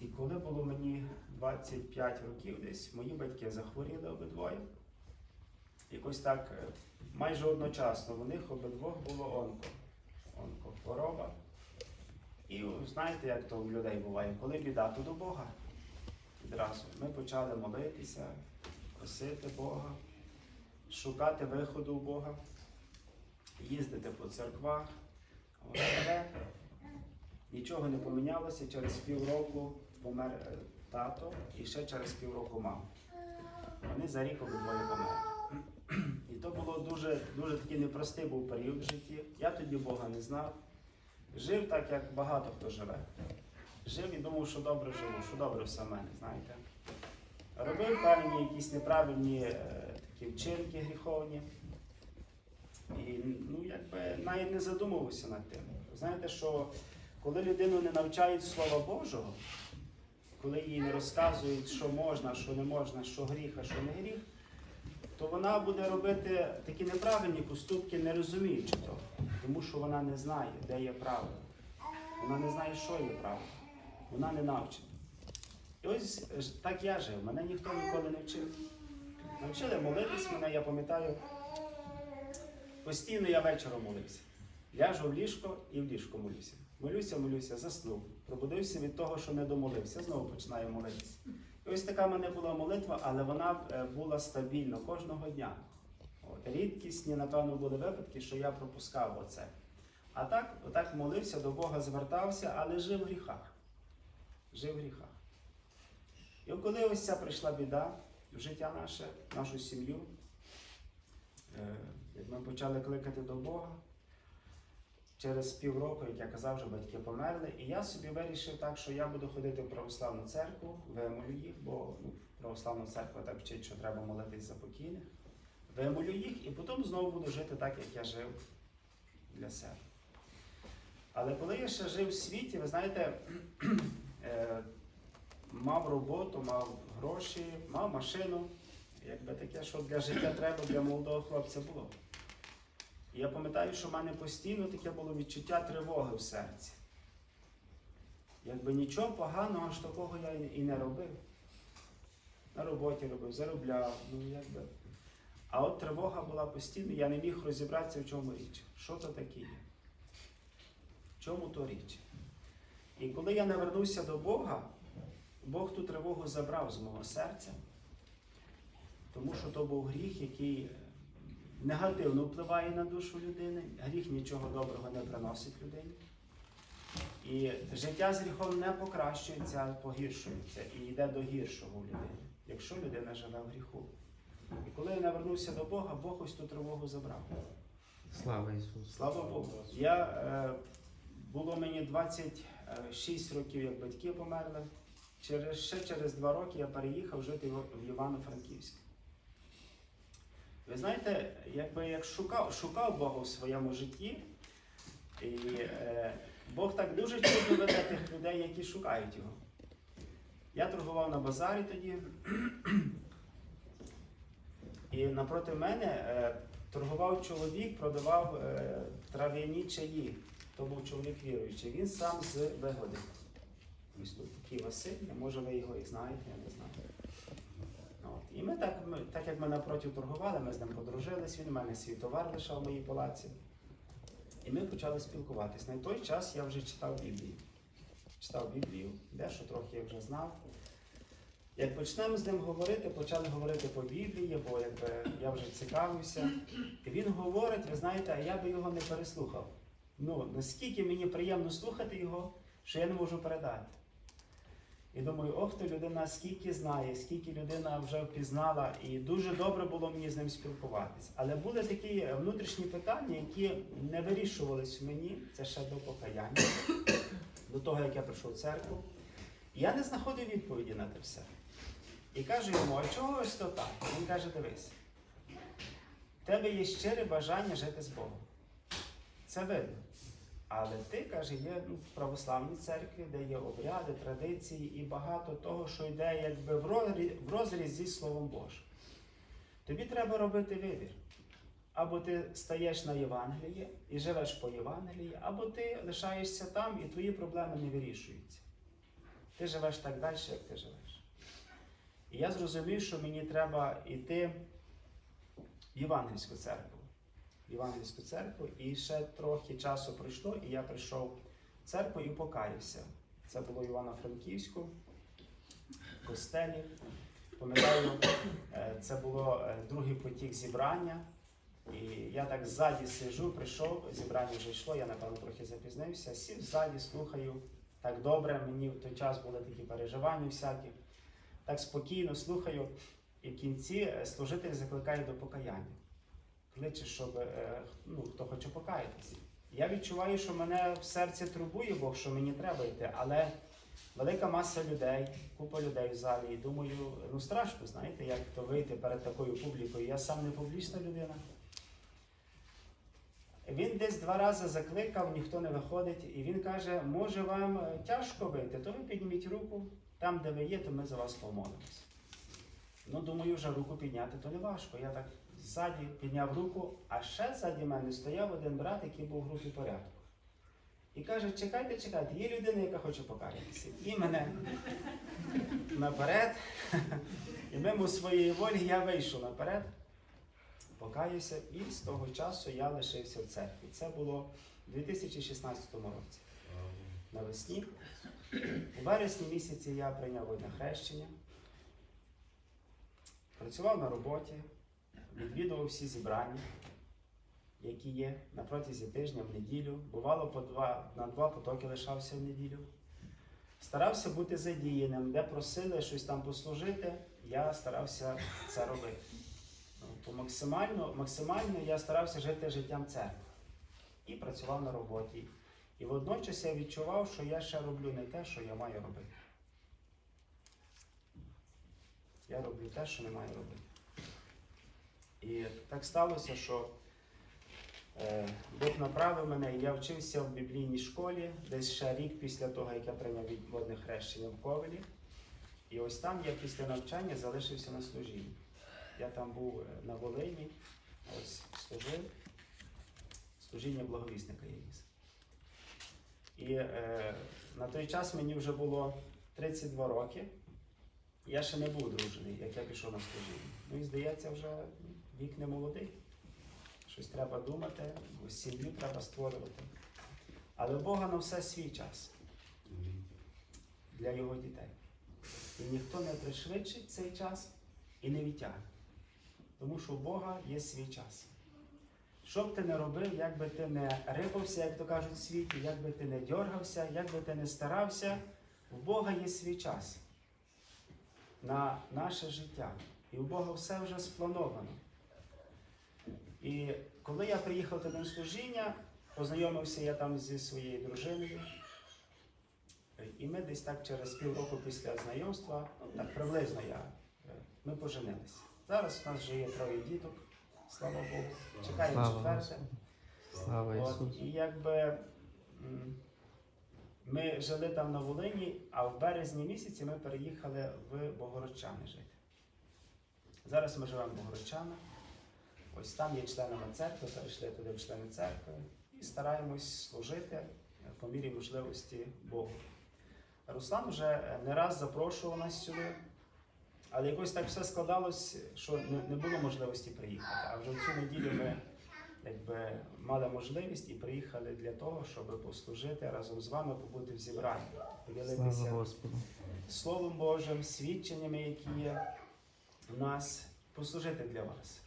І коли було мені 25 років десь, мої батьки захворіли обидвоє. Якось так е, майже одночасно у них обидвох було онко. Онко хвороба. І знаєте, як то у людей буває, коли біда, то до Бога. Відразу ми почали молитися, просити Бога, шукати виходу у Бога, їздити по церквах. Але нічого не помінялося. Через півроку помер е, тато і ще через півроку мама. Вони за рік обидвоє померли. І то було дуже, дуже такий непростий був період в житті. Я тоді Бога не знав. Жив так, як багато хто живе. Жив і думав, що добре живу, що добре все в мене, знаєте. Робив певні якісь неправильні е, такі вчинки гріховні. І ну, якби навіть не задумувався над тим. Знаєте, що коли людину не навчають Слова Божого, коли їй не розказують, що можна, що не можна, що гріх, а що не гріх, то вона буде робити такі неправильні поступки, не розуміючи того. Тому що вона не знає, де є правда. Вона не знає, що є правда. Вона не навчена. І ось е, так я жив, мене ніхто ніколи не вчив. Навчили молитись мене, я пам'ятаю, постійно я вечором молився. Ляжу в ліжко і в ліжко молюся. Молюся, молюся, заснув. Пробудився від того, що не домолився. Знову починаю молитися. І ось така в мене була молитва, але вона е, була стабільна кожного дня. От, рідкісні, напевно, були випадки, що я пропускав оце. А так, отак молився, до Бога звертався, але жив в гріхах. Жив в гріхах. І коли ось ця прийшла біда в життя наше, нашу сім'ю, е, як ми почали кликати до Бога, через півроку, як я казав, вже батьки померли, і я собі вирішив так, що я буду ходити в православну церкву, вимолю їх, бо ну, православна церква так вчить, що треба молитись за покійних. Вимолю їх і потім знову буду жити так, як я жив для себе. Але коли я ще жив в світі, ви знаєте, е, мав роботу, мав гроші, мав машину. Якби таке, що для життя треба, для молодого хлопця було. І я пам'ятаю, що в мене постійно таке було відчуття тривоги в серці. Якби нічого поганого аж такого я і не робив. На роботі робив, заробляв, ну якби. А от тривога була постійно, я не міг розібратися, в чому річ. Що то таке є? В чому то річ? І коли я навернувся до Бога, Бог ту тривогу забрав з мого серця, тому що то був гріх, який негативно впливає на душу людини. Гріх нічого доброго не приносить людині. І життя з гріхом не покращується, а погіршується і йде до гіршого в людини, якщо людина живе в гріху. І коли я навернувся до Бога, Бог ось ту тривогу забрав. Слава Ісусу. Слава Богу. Я, е, було мені 26 років, як батьки померли. Через, ще через два роки я переїхав жити в Івано-Франківськ. Ви знаєте, якби як шукав, шукав Бога в своєму житті, і е, Бог так дуже чудо веде тих людей, які шукають його. Я торгував на базарі тоді. І напроти мене е, торгував чоловік, продавав е, трав'яні чаї. То був чоловік віруючий. Він сам з вигоди. Такий Василь, може ви його і знаєте, я не знаю. От. І ми так, ми, так як ми напроти торгували, ми з ним подружились, він у мене свій товар лишав в моїй палаці. І ми почали спілкуватись. На той час я вже читав Біблію. Читав Біблію, дещо трохи я вже знав. Як почнемо з ним говорити, почали говорити по Біблії, бо якби я вже цікавився. І він говорить, ви знаєте, а я би його не переслухав. Ну, наскільки мені приємно слухати його, що я не можу передати. І думаю, ох, то людина скільки знає, скільки людина вже впізнала, і дуже добре було мені з ним спілкуватися. Але були такі внутрішні питання, які не вирішувались в мені, це ще до покаяння, до того, як я прийшов в церкву. Я не знаходив відповіді на те все. І кажу йому, а чого ось то так? Він каже, дивись, в тебе є щире бажання жити з Богом. Це видно. Але ти, каже, є ну, в православній церкві, де є обряди, традиції і багато того, що йде якби в розріз, зі Словом Божим. Тобі треба робити вибір. Або ти стаєш на Євангеліє і живеш по Євангелії, або ти лишаєшся там і твої проблеми не вирішуються. Ти живеш так далі, як ти живеш. І я зрозумів, що мені треба йти в Євангельську церкву. В Євангельську церкву, і ще трохи часу пройшло, і я прийшов в церкву і покаявся. Це було Івано-Франківську, в костелі. Пам'ятаю, е, це було е, другий потік зібрання. І я так ззаді сижу, прийшов, зібрання вже йшло, я напевно трохи запізнився, сів ззаді, слухаю. Так добре, мені в той час були такі переживання всякі. Так спокійно слухаю, і в кінці е, служитель закликає до покаяння. Кличе, щоб е, ну, хто хоче покаятися. Я відчуваю, що мене в серці турбує Бог, що мені треба йти, але велика маса людей, купа людей в залі, і думаю, ну страшно, знаєте, як то вийти перед такою публікою. Я сам не публічна людина. Він десь два рази закликав, ніхто не виходить, і він каже: може вам е, тяжко вийти, то ви підніміть руку, там, де ви є, то ми за вас помолимося. Ну, думаю, вже руку підняти, то не важко. Я так ззаді підняв руку, а ще ззаді мене стояв один брат, який був в групі порядку. І каже: чекайте, чекайте, є людина, яка хоче покаятися. І мене наперед. І мимо своєї волі я вийшов наперед, покаюся, і з того часу я лишився в церкві. Це було у 2016 році. Навесні. У вересні місяці я прийняв водне хрещення, працював на роботі, відвідував всі зібрання, які є на протязі тижня в неділю. Бувало по два, на два потоки лишався в неділю. Старався бути задіяним, де просили щось там послужити, я старався це робити. Ну, То максимально, максимально я старався жити життям церкви і працював на роботі. І водночас я відчував, що я ще роблю не те, що я маю робити. Я роблю те, що не маю робити. І так сталося, що е, Бог направив мене, і я вчився в біблійній школі десь ще рік після того, як я прийняв від- водне хрещення в Ковелі. І ось там я після навчання залишився на служінні. Я там був е, на Волині, ось служив, служіння благовісника я. І е, на той час мені вже було 32 роки. Я ще не був одружений, як я пішов на служіння. Ну і здається, вже вік не молодий. Щось треба думати, сім'ю треба створювати. Але Бога на все свій час для його дітей. І ніхто не пришвидшить цей час і не відтягне. Тому що у Бога є свій час. Що б ти не робив, як би ти не рипався, як то кажуть в світі, як би ти не дьоргався, як би ти не старався, у Бога є свій час на наше життя. І у Бога все вже сплановано. І коли я приїхав туди на служіння, познайомився я там зі своєю дружиною. І ми десь так через півроку після знайомства, ну так приблизно я, е, ми поженилися. Зараз у нас вже є троє діток, слава Богу. Чекаємо четверте. Слава Ісусу. і якби ми жили там на Волині, а в березні місяці ми переїхали в Богородчани жити. Зараз ми живемо в Богородчанах. Ось там є членами церкви, перейшли туди в члени церкви і стараємось служити по мірі можливості Богу. Руслан вже е, не раз запрошував нас сюди, але якось так все складалось, що не було можливості приїхати. А вже в цю неділю ми якби мали можливість і приїхали для того, щоб послужити разом з вами, побути в зібранні, поділитися Словом Божим, свідченнями, які є в нас, послужити для вас.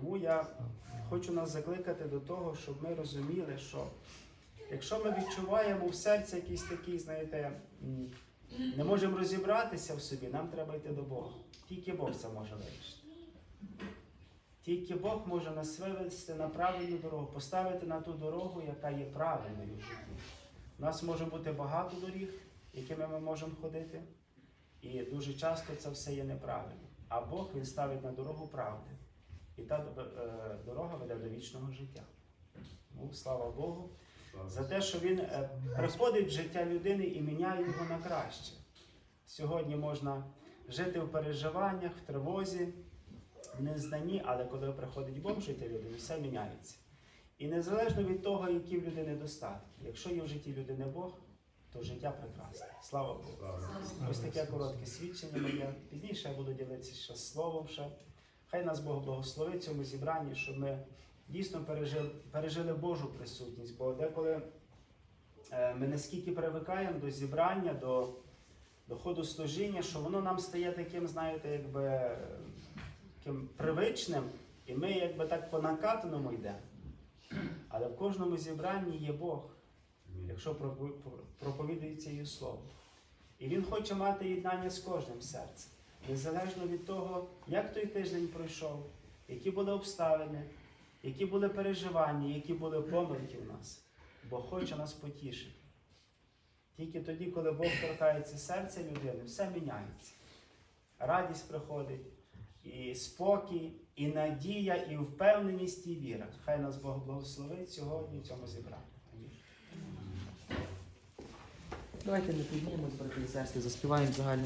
Тому я хочу нас закликати до того, щоб ми розуміли, що якщо ми відчуваємо в серці якийсь такий, знаєте, не можемо розібратися в собі, нам треба йти до Бога. Тільки Бог це може вирішити. Тільки Бог може нас вивести на правильну дорогу, поставити на ту дорогу, яка є правильною. У нас може бути багато доріг, якими ми можемо ходити, і дуже часто це все є неправильно. А Бог Він ставить на дорогу правди. І та е, дорога веде до вічного життя. Ну, слава Богу, за те, що Він е, приходить в життя людини і міняє його на краще. Сьогодні можна жити в переживаннях, в тривозі, в незнанні, але коли приходить Бог в життя людини, все міняється. І незалежно від того, які в людини достатки, якщо є в житті людини Бог, то життя прекрасне. Слава Богу. Ось таке коротке свідчення моє. Пізніше я буду ділитися ще словом. Ще. Хай нас Бог благословить цьому зібранні, щоб ми дійсно пережили, пережили Божу присутність. Бо деколи е, ми наскільки привикаємо до зібрання, до, до ходу служіння, що воно нам стає таким, знаєте, якби таким привичним, і ми якби так по накатаному йдемо. Але в кожному зібранні є Бог, якщо пропо- проповідується її слово. І він хоче мати єднання з кожним серцем, незалежно від того, як той тиждень пройшов, які були обставини, які були переживання, які були помилки в нас. Бог хоче нас потішити. Тільки тоді, коли Бог торкається серця людини, все міняється. Радість приходить, і спокій, і надія, і впевненість, і віра. Хай нас Бог благословить сьогодні в цьому зібранні. Давайте не піднімемо, брати і заспіваємо загальним.